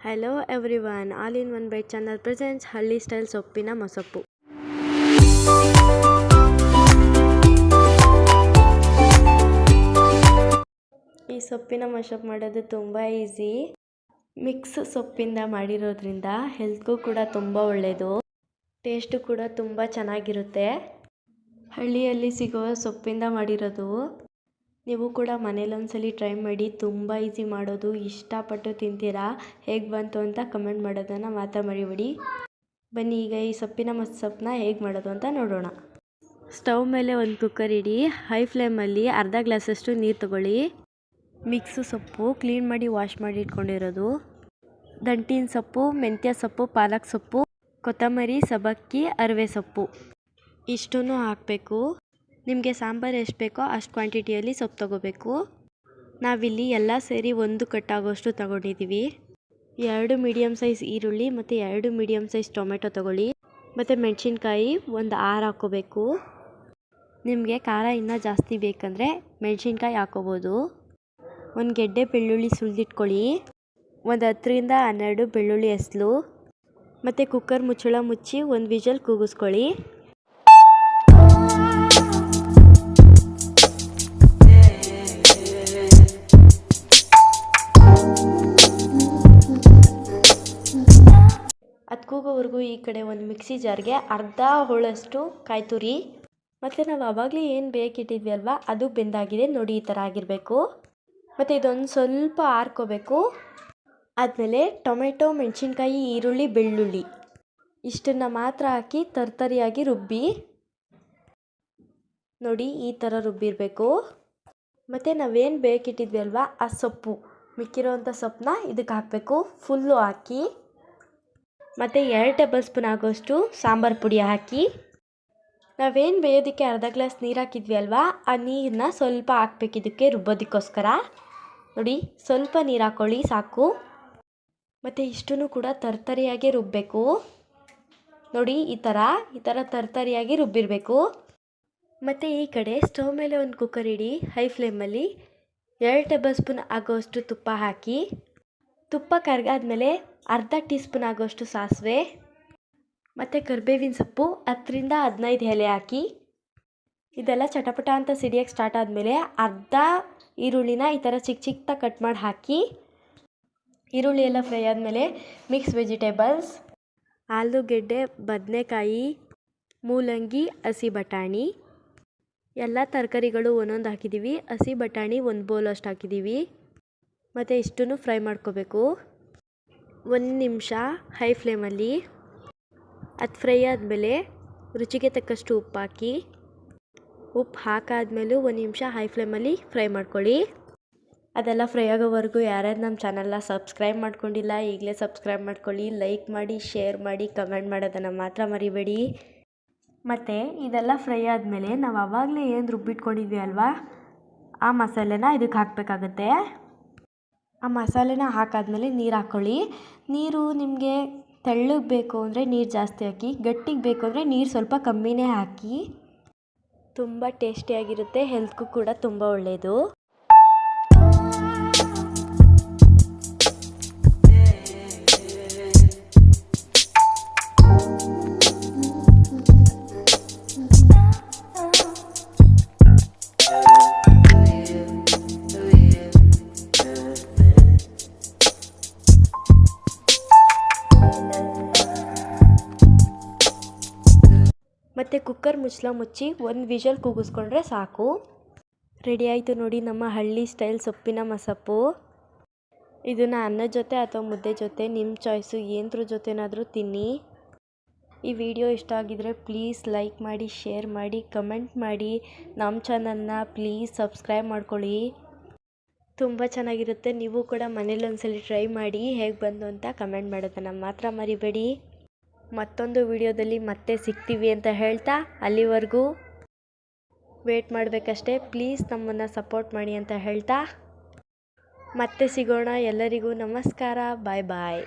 Hello everyone all in one byte channel presents ಹಳ್ಳಿ style ಸೊಪ್ಪಿನ ಮೊಸೊಪ್ಪು ಈ ಸೊಪ್ಪಿನ ಮಶಪ್ ಮಾಡೋದು ತುಂಬ ಈಸಿ ಮಿಕ್ಸ್ ಸೊಪ್ಪಿಂದ ಮಾಡಿರೋದ್ರಿಂದ ಹೆಲ್ತ್ಗೂ ಕೂಡ ತುಂಬ ಒಳ್ಳೆಯದು ಟೇಸ್ಟು ಕೂಡ ತುಂಬ ಚೆನ್ನಾಗಿರುತ್ತೆ. ಹಳ್ಳಿಯಲ್ಲಿ ಸಿಗುವ ಸೊಪ್ಪಿಂದ ಮಾಡಿರೋದು ನೀವು ಕೂಡ ಮನೇಲಿ ಒಂದ್ಸಲಿ ಟ್ರೈ ಮಾಡಿ ತುಂಬ ಈಸಿ ಮಾಡೋದು, ಇಷ್ಟಪಟ್ಟು ತಿಂತೀರಾ? ಹೇಗೆ ಬಂತು ಅಂತ ಕಮೆಂಟ್ ಮಾಡೋದನ್ನು ಮಾತ್ರ ಮರಿಬೇಡಿ. ಬನ್ನಿ ಈಗ ಈ ಸೊಪ್ಪಿನ ಮಸಪ್ಪನ್ನ ಹೇಗೆ ಮಾಡೋದು ಅಂತ ನೋಡೋಣ. ಸ್ಟವ್ ಮೇಲೆ ಒಂದು ಕುಕ್ಕರ್ ಇಡಿ ಹೈ ಫ್ಲೇಮಲ್ಲಿ ಅರ್ಧ ಗ್ಲಾಸಷ್ಟು ನೀರು ತಗೊಳ್ಳಿ. ಮಿಕ್ಸು ಸೊಪ್ಪು ಕ್ಲೀನ್ ಮಾಡಿ ವಾಶ್ ಮಾಡಿ ಇಟ್ಕೊಂಡಿರೋದು. ದಂಟಿನ ಸೊಪ್ಪು, ಮೆಂತ್ಯ ಸೊಪ್ಪು, ಪಾಲಕ್ ಸೊಪ್ಪು, ಕೊತ್ತಂಬರಿ ಸಬಕ್ಕಿ ಅರಿವೆ ಸೊಪ್ಪು. ಇಷ್ಟನ್ನು ಹಾಕಬೇಕು. ನಿಮಗೆ ಸಾಂಬಾರು ಎಷ್ಟು ಬೇಕೋ ಅಷ್ಟು ಕ್ವಾಂಟಿಟಿಯಲ್ಲಿ ಸೊಪ್ಪು ತೊಗೋಬೇಕು. ನಾವಿಲ್ಲಿ ಎಲ್ಲ ಸೇರಿ ಒಂದು ಕಟ್ಟಾಗೋಷ್ಟು ತಗೊಂಡಿದ್ದೀವಿ ಎರಡು ಮೀಡಿಯಮ್ ಸೈಜ್ ಈರುಳ್ಳಿ ಮತ್ತು ಎರಡು ಮೀಡಿಯಮ್ ಸೈಜ್ ಟೊಮೆಟೊ ತೊಗೊಳ್ಳಿ. ಮತ್ತು ಮೆಣಸಿನ್ಕಾಯಿ ಒಂದು ಆರು ಹಾಕ್ಕೋಬೇಕು ನಿಮಗೆ ಖಾರ ಇನ್ನೂ ಜಾಸ್ತಿ ಬೇಕಂದರೆ ಮೆಣಸಿನ್ಕಾಯಿ ಹಾಕೋಬೋದು. ಒಂದು ಗೆಡ್ಡೆ ಬೆಳ್ಳುಳ್ಳಿ ಸುಲಿದಿಟ್ಕೊಳ್ಳಿ. ಒಂದು ಹತ್ತರಿಂದ ಹನ್ನೆರಡು ಬೆಳ್ಳುಳ್ಳಿ ಹೆಸ್ಲು. ಮತ್ತು ಕುಕ್ಕರ್ ಮುಚ್ಚಳ ಮುಚ್ಚಿ ಒಂದು ವಿಜಲ್ ಕೂಗಿಸ್ಕೊಳ್ಳಿ. ಕೂಗೋವರೆಗೂ ಈ ಕಡೆ ಒಂದು ಮಿಕ್ಸಿ ಜಾರ್ಗೆ ಅರ್ಧ ಹೋಳಷ್ಟು ಕಾಯಿ ತುರಿ ಮತ್ತು ನಾವು ಆವಾಗಲೇ ಏನು ಬೇಕಿಟ್ಟಿದ್ವಿ ಅಲ್ವಾ ಅದು ಬೆಂದಾಗಿದೆ. ನೋಡಿ, ಈ ಥರ ಆಗಿರಬೇಕು. ಮತ್ತು ಇದೊಂದು ಸ್ವಲ್ಪ ಆರ್ಕೋಬೇಕು. ಆದಮೇಲೆ ಟೊಮೆಟೊ, ಮೆಣಸಿನ್ಕಾಯಿ, ಈರುಳ್ಳಿ, ಬೆಳ್ಳುಳ್ಳಿ. ಇಷ್ಟನ್ನು ಮಾತ್ರ ಹಾಕಿ ತರ್ತರಿಯಾಗಿ ರುಬ್ಬಿ. ನೋಡಿ, ಈ ಥರ ರುಬ್ಬಿರಬೇಕು. ಮತ್ತು ನಾವೇನು ಬೇಕಿಟ್ಟಿದ್ವಿ ಅಲ್ವಾ ಆ ಸೊಪ್ಪು. ಮಿಕ್ಕಿರೋವಂಥ ಸೊಪ್ಪನ್ನ ಇದಕ್ಕೆ ಹಾಕಬೇಕು. ಫುಲ್ಲು ಹಾಕಿ. ಮತ್ತು ಎರಡು ಟೇಬಲ್ ಸ್ಪೂನ್ ಆಗೋಷ್ಟು ಸಾಂಬಾರು ಪುಡಿ ಹಾಕಿ. ನಾವೇನು ಬೇಯೋದಕ್ಕೆ ಅರ್ಧ ಗ್ಲಾಸ್ ನೀರು ಹಾಕಿದ್ವಿ ಅಲ್ವಾ? ಆ ನೀರನ್ನ ಸ್ವಲ್ಪ ಹಾಕ್ಬೇಕು ಇದಕ್ಕೆ ರುಬ್ಬೋದಕ್ಕೋಸ್ಕರ. ನೋಡಿ, ಸ್ವಲ್ಪ ನೀರು ಹಾಕ್ಕೊಳ್ಳಿ ಸಾಕು. ಮತ್ತು ಇಷ್ಟೂ ಕೂಡ ತರ್ತರಿಯಾಗಿ ರುಬ್ಬಬೇಕು ನೋಡಿ, ಈ ಥರ ಈ ಥರ ತರ್ತರಿಯಾಗಿ ರುಬ್ಬಿರಬೇಕು. ಮತ್ತು ಈ ಕಡೆ ಸ್ಟವ್ ಮೇಲೆ ಒಂದು ಕುಕ್ಕರ್ ಇಡಿ, ಹೈ ಫ್ಲೇಮಲ್ಲಿ ಎರಡು ಟೇಬಲ್ ಸ್ಪೂನ್ ಆಗೋಷ್ಟು ತುಪ್ಪ ಹಾಕಿ. ತುಪ್ಪ ಕರ್ಗಾದ್ಮೇಲೆ ಅರ್ಧ ಟೀ ಸ್ಪೂನ್ ಆಗೋಷ್ಟು ಸಾಸಿವೆ, ಮತ್ತು ಕರಿಬೇವಿನ ಸೊಪ್ಪು, ಹತ್ತರಿಂದ ಹದಿನೈದು ಎಲೆ ಹಾಕಿ. ಇದೆಲ್ಲ ಚಟಪಟ ಅಂತ ಸಿಡಿಯೋಕ್ಕೆ ಸ್ಟಾರ್ಟ್ ಆದಮೇಲೆ ಅರ್ಧ ಈರುಳ್ಳಿನ ಈ ಥರ ಚಿಕ್ಕ ಚಿಕ್ಕದಾಗಿ ಕಟ್ ಮಾಡಿ ಹಾಕಿ. ಈರುಳ್ಳಿ ಎಲ್ಲ ಫ್ರೈ ಆದಮೇಲೆ ಮಿಕ್ಸ್ ವೆಜಿಟೇಬಲ್ಸ್ ಆಲೂಗೆಡ್ಡೆ, ಬದನೆಕಾಯಿ, ಮೂಲಂಗಿ, ಹಸಿ ಬಟಾಣಿ. ಎಲ್ಲ ತರಕಾರಿಗಳು ಒಂದೊಂದು ಹಾಕಿದ್ದೀವಿ. ಹಸಿ ಬಟಾಣಿ ಒಂದು ಬೌಲ್ ಅಷ್ಟು ಹಾಕಿದ್ದೀವಿ. ಮತ್ತು ಇಷ್ಟನ್ನು ಫ್ರೈ ಮಾಡ್ಕೋಬೇಕು. ಒಂದು ನಿಮಿಷ ಹೈ ಫ್ಲೇಮಲ್ಲಿ ಅದು ಫ್ರೈ ಆದಮೇಲೆ ರುಚಿಗೆ ತಕ್ಕಷ್ಟು ಉಪ್ಪು ಹಾಕಿ ಉಪ್ಪು ಹಾಕಾದ್ಮೇಲೂ ಒಂದು ನಿಮಿಷ ಹೈ ಫ್ಲೇಮಲ್ಲಿ ಫ್ರೈ ಮಾಡ್ಕೊಳ್ಳಿ. ಅದೆಲ್ಲ ಫ್ರೈ ಆಗೋವರೆಗೂ ಯಾರ್ಯಾರು ನಮ್ಮ ಚಾನಲ್ನ ಸಬ್ಸ್ಕ್ರೈಬ್ ಮಾಡ್ಕೊಂಡಿಲ್ಲ, ಈಗಲೇ ಸಬ್ಸ್ಕ್ರೈಬ್ ಮಾಡ್ಕೊಳ್ಳಿ ಲೈಕ್ ಮಾಡಿ ಶೇರ್ ಮಾಡಿ ಕಮೆಂಟ್ ಮಾಡೋದನ್ನು ಮಾತ್ರ ಮರಿಬೇಡಿ. ಮತ್ತು ಇದೆಲ್ಲ ಫ್ರೈ ಆದಮೇಲೆ ನಾವು ಆವಾಗಲೇ ಏನು ರುಬ್ಬಿಟ್ಕೊಂಡಿದ್ವಿ ಅಲ್ವಾ? ಆ ಮಸಾಲೆನ ಇದಕ್ಕೆ ಹಾಕಬೇಕಾಗತ್ತೆ. ಆ ಮಸಾಲೆನ ಹಾಕಾದ್ಮೇಲೆ ನೀರು ಹಾಕ್ಕೊಳ್ಳಿ ನೀರು ನಿಮಗೆ ತೆಳ್ಳಗೆ ಬೇಕು ಅಂದರೆ ನೀರು ಜಾಸ್ತಿ ಹಾಕಿ, ಗಟ್ಟಿಗೆ ಬೇಕು ಅಂದರೆ ನೀರು ಸ್ವಲ್ಪ ಕಮ್ಮಿನೇ ಹಾಕಿ. ತುಂಬ ಟೇಸ್ಟಿಯಾಗಿರುತ್ತೆ ಹೆಲ್ತ್ಗೂ ಕೂಡ ತುಂಬ ಒಳ್ಳೆಯದು ಮತ್ತು ಕುಕ್ಕರ್ ಮುಚ್ಚಳ ಮುಚ್ಚಿ ಒಂದು ವಿಷಲ್ ಕೂಗಿಸ್ಕೊಂಡ್ರೆ ಸಾಕು. ರೆಡಿ ಆಯಿತು ನೋಡಿ ನಮ್ಮ ಹಳ್ಳಿ ಸ್ಟೈಲ್ ಸೊಪ್ಪಿನ ಮಸಪ್ಪು ಇದನ್ನು ಅನ್ನದ ಜೊತೆ ಅಥವಾ ಮುದ್ದೆ ಜೊತೆ ನಿಮ್ಮ ಚಾಯ್ಸು ಏನ್ರ ಜೊತೆನಾದರೂ ತಿನ್ನಿ. ಈ ವಿಡಿಯೋ ಇಷ್ಟ ಆಗಿದರೆ ಪ್ಲೀಸ್ ಲೈಕ್ ಮಾಡಿ ಶೇರ್ ಮಾಡಿ ಕಮೆಂಟ್ ಮಾಡಿ. ನಮ್ಮ ಚಾನಲ್ನ ಪ್ಲೀಸ್ ಸಬ್ಸ್ಕ್ರೈಬ್ ಮಾಡ್ಕೊಳ್ಳಿ. ತುಂಬ ಚೆನ್ನಾಗಿರುತ್ತೆ. ನೀವು ಕೂಡ ಮನೇಲಿ ಒಂದ್ಸಲಿ ಟ್ರೈ ಮಾಡಿ, ಹೇಗೆ ಬಂದು ಅಂತ ಕಮೆಂಟ್ ಮಾಡೋದನ್ನು ಮಾತ್ರ ಮರಿಬೇಡಿ. ಮತ್ತೊಂದು ವಿಡಿಯೋದಲ್ಲಿ ಮತ್ತೆ ಸಿಗ್ತೀವಿ ಅಂತ ಹೇಳ್ತಾ ಅಲ್ಲಿವರೆಗೂ ವೇಟ್ ಮಾಡಬೇಕಷ್ಟೇ. ಪ್ಲೀಸ್ ನಮ್ಮನ್ನು ಸಪೋರ್ಟ್ ಮಾಡಿ ಅಂತ ಹೇಳ್ತಾ. ಮತ್ತೆ ಸಿಗೋಣ ಎಲ್ಲರಿಗೂ ನಮಸ್ಕಾರ. ಬಾಯ್ ಬಾಯ್.